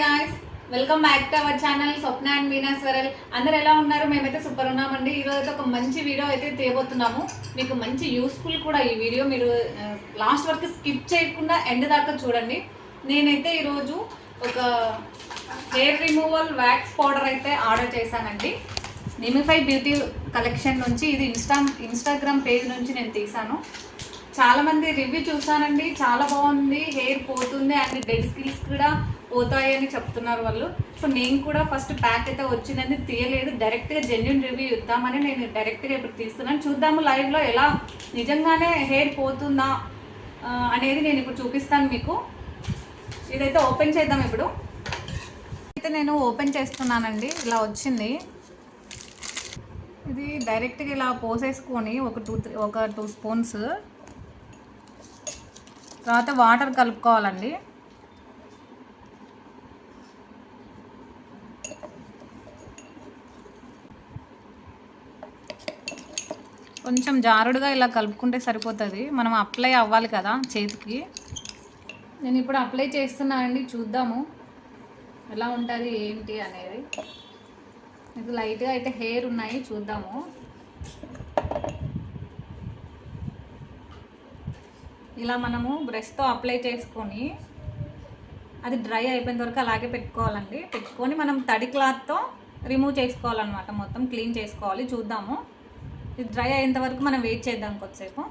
Guys welcome back to our channel Swapna and మీనాశ్వరల్ అందరు ఎలా ఉన్నారు? మేమైతే సూపర్ ఉన్నామండి. ఈరోజు అయితే ఒక మంచి వీడియో అయితే తీయబోతున్నాము. మీకు మంచి యూస్ఫుల్ కూడా ఈ వీడియో మీరు లాస్ట్ వరకు స్కిప్ చేయకుండా ఎండ్ దాకా చూడండి. నేనైతే ఈరోజు ఒక హెయిర్ రిమూవల్ వ్యాక్స్ పౌడర్ అయితే ఆర్డర్ చేశానండి. నిమిఫై బ్యూటీ కలెక్షన్ నుంచి ఇది ఇన్స్టా ఇన్స్టాగ్రామ్ పేజ్ నుంచి నేను తీసాను చాలా మంది రివ్యూ చూసానండి చాలా బాగుంది. హెయిర్ పోతుంది అండ్ డెడ్ స్కిల్స్ కూడా పోతాయి అని చెప్తున్నారు వాళ్ళు. సో నేను కూడా ఫస్ట్ ప్యాక్ అయితే వచ్చిందని తీయలేదు. డైరెక్ట్గా జెన్యున్ రివ్యూ ఇద్దామని నేను డైరెక్ట్గా ఇప్పుడు తీస్తున్నాను. చూద్దాము లైవ్లో ఎలా నిజంగానే హెయిర్ పోతుందా అనేది నేను ఇప్పుడు చూపిస్తాను మీకు. ఇదైతే ఓపెన్ చేద్దాం ఇప్పుడు. అయితే నేను ఓపెన్ చేస్తున్నానండి. ఇలా వచ్చింది. ఇది డైరెక్ట్గా ఇలా పోసేసుకొని ఒక టూ త్రీ ఒక టూ స్పూన్స్ తర్వాత వాటర్ కలుపుకోవాలండి. కొంచెం జారుడుగా ఇలా కలుపుకుంటే సరిపోతుంది. మనం అప్లై అవ్వాలి కదా చేతికి. నేను ఇప్పుడు అప్లై చేస్తున్నానండి చూద్దాము. ఎలా ఉంటుంది ఏంటి అనేది. మీకు లైట్గా అయితే హెయిర్ ఉన్నాయి చూద్దాము. ఇలా మనము బ్రష్తో అప్లై చేసుకొని అది డ్రై అయిపోయిన వరకు అలాగే పెట్టుకోవాలండి. పెట్టుకొని మనం తడి క్లాత్తో రిమూవ్ చేసుకోవాలన్నమాట. మొత్తం క్లీన్ చేసుకోవాలి. చూద్దాము. ఇది డ్రై అయ్యేంత వరకు మనం వెయిట్ చేద్దాం కొద్దిసేపు.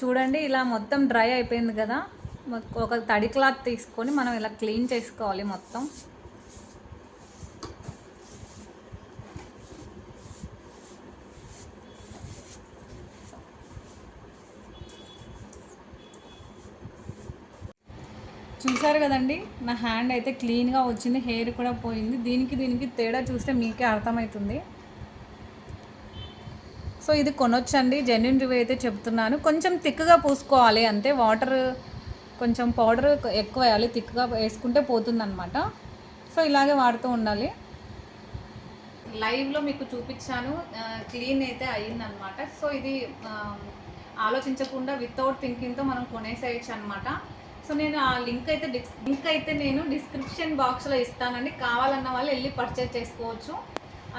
చూడండి ఇలా మొత్తం డ్రై అయిపోయింది కదా. ఒక తడి క్లాత్ తీసుకొని మనం ఇలా క్లీన్ చేసుకోవాలి మొత్తం. చూసారు కదండి? నా హ్యాండ్ అయితే క్లీన్గా వచ్చింది హెయిర్ కూడా పోయింది. దీనికి దీనికి తేడా చూస్తే మీకే అర్థమవుతుంది. సో ఇది కొనొచ్చండి జెన్యున్ రివ్యూ అయితే చెప్తున్నాను. కొంచెం థిక్గా పూసుకోవాలి అంతే. వాటర్ కొంచెం పౌడర్ ఎక్కువ వేయాలి థిక్గా వేసుకుంటే పోతుందన్నమాట. సో ఇలాగే వాడుతూ ఉండాలి. లైవ్లో మీకు చూపించాను. క్లీన్ అయితే అయ్యిందనమాట సో ఇది ఆలోచించకుండా వితౌట్ థింకింగ్తో మనం కొనేసేయచ్చు అనమాట సో నేను ఆ లింక్ అయితే డిస్ లింక్ అయితే నేను డిస్క్రిప్షన్ బాక్స్లో ఇస్తానండి. కావాలన్న వాళ్ళు వెళ్ళి పర్చేస్ చేసుకోవచ్చు.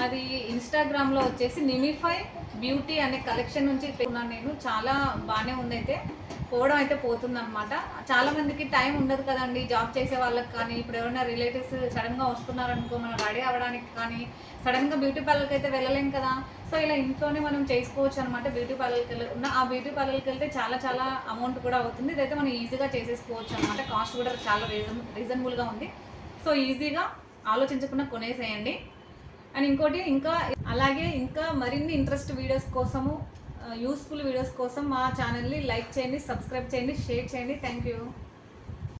అది ఇన్స్టాగ్రామ్లో వచ్చేసి నిమిఫై బ్యూటీ అనే కలెక్షన్ నుంచి పెట్టుకున్నాను నేను. చాలా బాగానే ఉంది అయితే పోవడం అయితే పోతుందన్నమాట. చాలా మందికి టైం ఉండదు కదండి. జాబ్ చేసే వాళ్ళకి కానీ ఇప్పుడు ఎవరైనా రిలేటివ్స్ సడన్గా వస్తున్నారనుకో మనం రెడీ అవ్వడానికి కానీ సడన్గా బ్యూటీ పార్లర్కి అయితే వెళ్ళలేం కదా. సో ఇలా ఇంట్లోనే మనం చేసుకోవచ్చు అనమాట బ్యూటీ పార్లర్కి వెళ్ళకుండా ఆ బ్యూటీ పార్లర్కి వెళ్తే చాలా చాలా అమౌంట్ కూడా అవుతుంది. ఇదైతే మనం ఈజీగా చేసేసుకోవచ్చు అనమాట కాస్ట్ కూడా చాలా రీజన్ రీజనబుల్గా ఉంది. సో ఈజీగా ఆలోచించకుండా కొనేసేయండి. అండ్ ఇంకోటి ఇంకా అలాగే ఇంకా మరిన్ని ఇంట్రెస్ట్ వీడియోస్ కోసము యూస్ఫుల్ వీడియోస్ కోసం మా ఛానల్ని లైక్ చేయండి సబ్స్క్రైబ్ చేయండి షేర్ చేయండి. Thank you